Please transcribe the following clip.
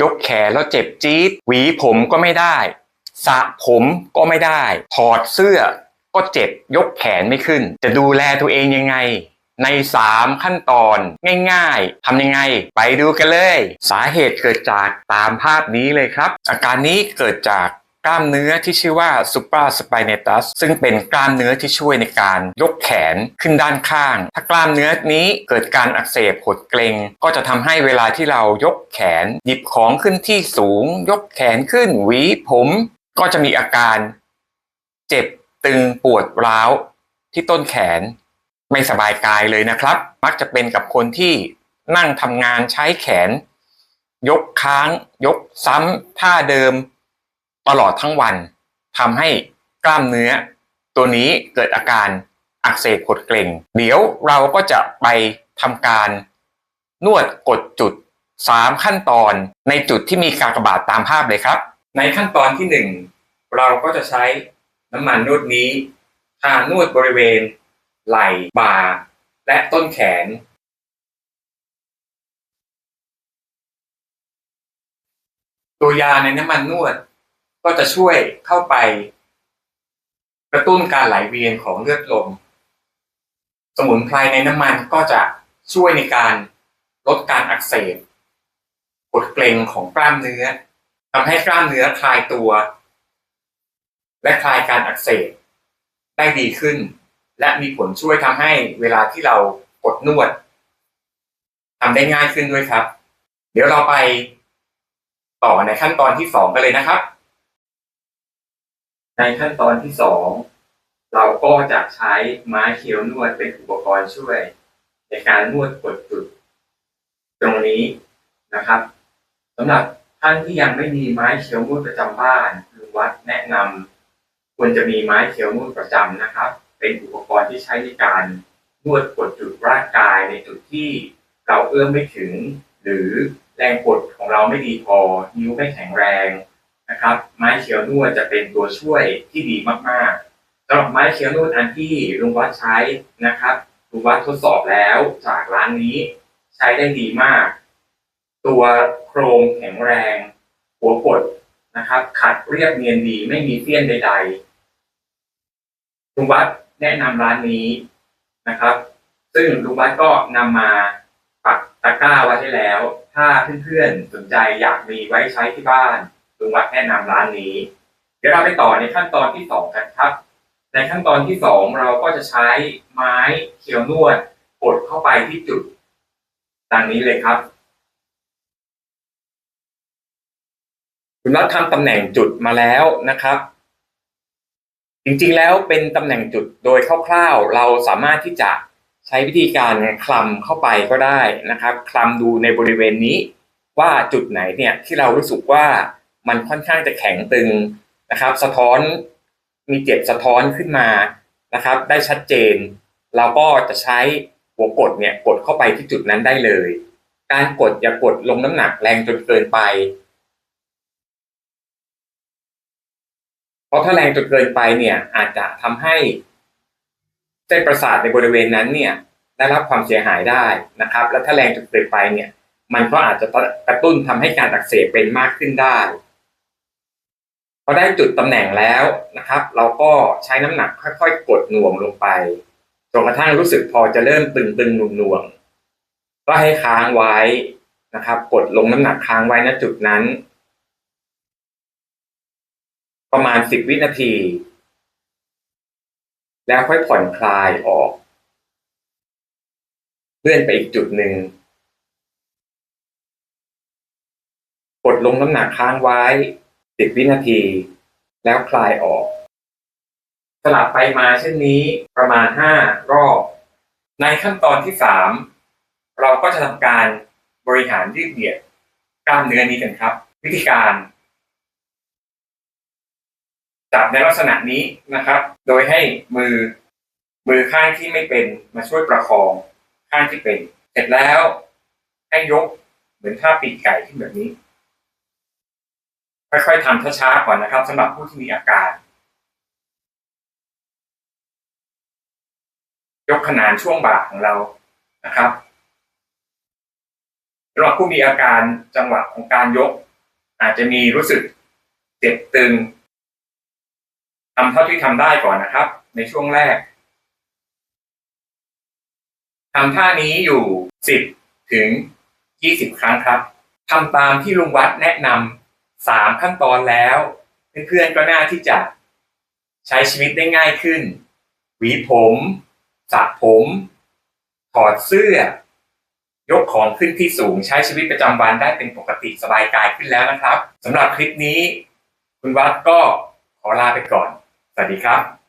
ยกแขนแล้วเจ็บจี๊ดหวีผมก็ไม่ได้สระผมก็ไม่ได้ ถอดเสื้อก็เจ็บยกแขนไม่ขึ้น จะดูแลตัวเองยังไง ใน 3 ขั้นตอนง่ายๆทำยังไง ไปดูกันเลย สาเหตุเกิดจากตามภาพนี้เลยครับ อาการนี้เกิดจาก กล้ามเนื้อที่ชื่อว่า supraspinatus ซึ่งเป็นกล้ามเนื้อที่ช่วยในการยกแขนขึ้นด้านข้าง ถ้ากล้ามเนื้อนี้เกิดการอักเสบหดเกร็งก็จะทำให้เวลาที่เรายกแขน หยิบของขึ้นที่สูง ยกแขนขึ้นหวีผม ก็จะมีอาการเจ็บตึงปวดร้าวที่ต้นแขน ไม่สบายกายเลยนะครับ มักจะเป็นกับคนที่นั่งทำงานใช้แขน ยกค้าง ยกซ้ำท่าเดิม ตลอดทั้งวันทำให้กล้ามเนื้อ ตัวนี้เกิดอาการอักเสบกดเกร็งเดี๋ยวเราก็จะไปทำการนวดกดจุด 3 ขั้นตอนในจุดที่มีการกระบาดตามภาพเลยครับ ในขั้นตอนที่ 1 เราก็จะใช้น้ำมันนวดนี้ทานวดบริเวณ ไหล่บ่า และต้นแขน ตัวยาในน้ำมันนวด ก็จะช่วยเข้าไป กระตุ้นการไหลเวียนของเลือดลม สมุนไพรในน้ำมันก็จะช่วยในการลดการอักเสบกดเกร็งของกล้ามเนื้อทำให้กล้ามเนื้อคลายตัว และคลายการอักเสบได้ดีขึ้น และมีผลช่วยทำให้เวลาที่เรากดนวดทำได้ง่ายขึ้นด้วยครับ เดี๋ยวเราไปต่อในขั้นตอนที่สองกันเลยนะครับ ในขั้นตอนที่สองเราก็จะใช้ไม้เคี้ยวนวดเป็นอุปกรณ์ช่วย ในการนวดกดจุด ตรงนี้นะครับสำหรับท่านที่ยังไม่มีไม้เคี้ยวนวดประจำบ้านลุงวัดแนะนำควรจะมีไม้เคี้ยวนวดประจำนะครับ เป็นอุปกรณ์ที่ใช้ในการนวดกดจุดร่างกายในจุดที่เราเอื้อมไม่ถึง หรือแรงกดของเราไม่ดีพอนิ้วไม่แข็งแรง นะครับ ไม้เคี้ยวนวดจะเป็นตัวช่วยที่ดีมากๆสำหรับไม้เคี้ยวนวดอันที่ลุงวัดใช้นะครับลุงวัดทดสอบแล้วจากร้านนี้ใช้ได้ดีมาก ตัวโครงแข็งแรง หัวกดนะครับ ขัดเรียบเนียนดีไม่มีเสี้ยนใดๆลุงวัดแนะนำร้านนี้นะครับ ซึ่งลุงวัดก็นำมาปักตะกร้าไว้ให้แล้ว ถ้าเพื่อนๆสนใจอยากมีไว้ใช้ที่บ้านุงวัดแนะนำร้านนี้ เดี๋ยวเราไปต่อในขั้นตอนที่สองกันครับ ในขั้นตอนที่สองเราก็จะใช้ไม้เคียวนวดกดเข้าไปที่จุดดังนี้เลยครับ คุณน็อตทำตำแหน่งจุดมาแล้วนะครับ จริงๆแล้วเป็นตำแหน่งจุดโดยคร่าวๆ เราสามารถที่จะใช้วิธีการคลำเข้าไปก็ได้นะครับ คลำดูในบริเวณนี้ว่าจุดไหนเนี่ยที่เรารู้สึกว่า มันค่อนข้างจะแข็งตึงนะครับ สะท้อนมีเจ็บสะท้อนขึ้นมานะครับ ได้ชัดเจน เราก็จะใช้หัวกดเนี่ยกดเข้าไปที่จุดนั้นได้เลย การกดอย่ากดลงน้ำหนักแรงจนเกินไป เพราะถ้าแรงจนเกินไปเนี่ยอาจจะทำให้เส้นประสาทในบริเวณนั้นเนี่ยได้รับความเสียหายได้นะครับ และถ้าแรงจนเกินไปเนี่ย มันก็อาจจะกระตุ้นทำให้การอักเสบเป็นมากขึ้นได้ พอได้จุดตำแหน่งแล้วนะครับ เราก็ใช้น้ำหนักค่อยๆ กดหน่วงลงไปจนกระทั่งรู้สึกพอจะเริ่มตึงๆหน่วงๆก็ให้ค้างไว้นะครับ กดลงน้ำหนักค้างไว้ณจุดนั้น ประมาณสิบวินาที แล้วค่อยผ่อนคลายออกเลื่อนไปอีกจุดหนึ่งกดลงน้ำหนักค้างไว้ สิบวินาที แล้วคลายออก สลับไปมาเช่นนี้ประมาณห้ารอบ ในขั้นตอนที่สามเราก็จะทำการบริหารยืดเหยียดกล้ามเนื้อนี้กันครับ วิธีการจับในลักษณะนี้นะครับ โดยให้มือมือข้างที่ไม่เป็นมาช่วยประคองข้างที่เป็น เสร็จแล้วให้ยกเหมือนท่าปีกไก่ที่แบบนี้ ค่อยๆทำช้าๆก่อนนะครับสำหรับผู้ที่มีอาการ ยกขนานช่วงบ่าของเรานะครับสำหรับผู้มีอาการจังหวะของการยก อาจจะมีรู้สึกเจ็บตึงทำเท่าที่ทำได้ก่อนนะครับ ในช่วงแรกทำท่านี้อยู่10ถึง20ครั้งครับทำตามที่ลุงวัดแนะนำ สามขั้นตอนแล้ว เพื่อนๆก็น่าที่จะใช้ชีวิตได้ง่ายขึ้น หวีผมสระผมถอดเสื้อ ยกของขึ้นที่สูงใช้ชีวิตประจำวันได้เป็นปกติสบายกายขึ้นแล้วนะครับสำหรับคลิปนี้ คุณวัดก็ขอลาไปก่อน สวัสดีครับ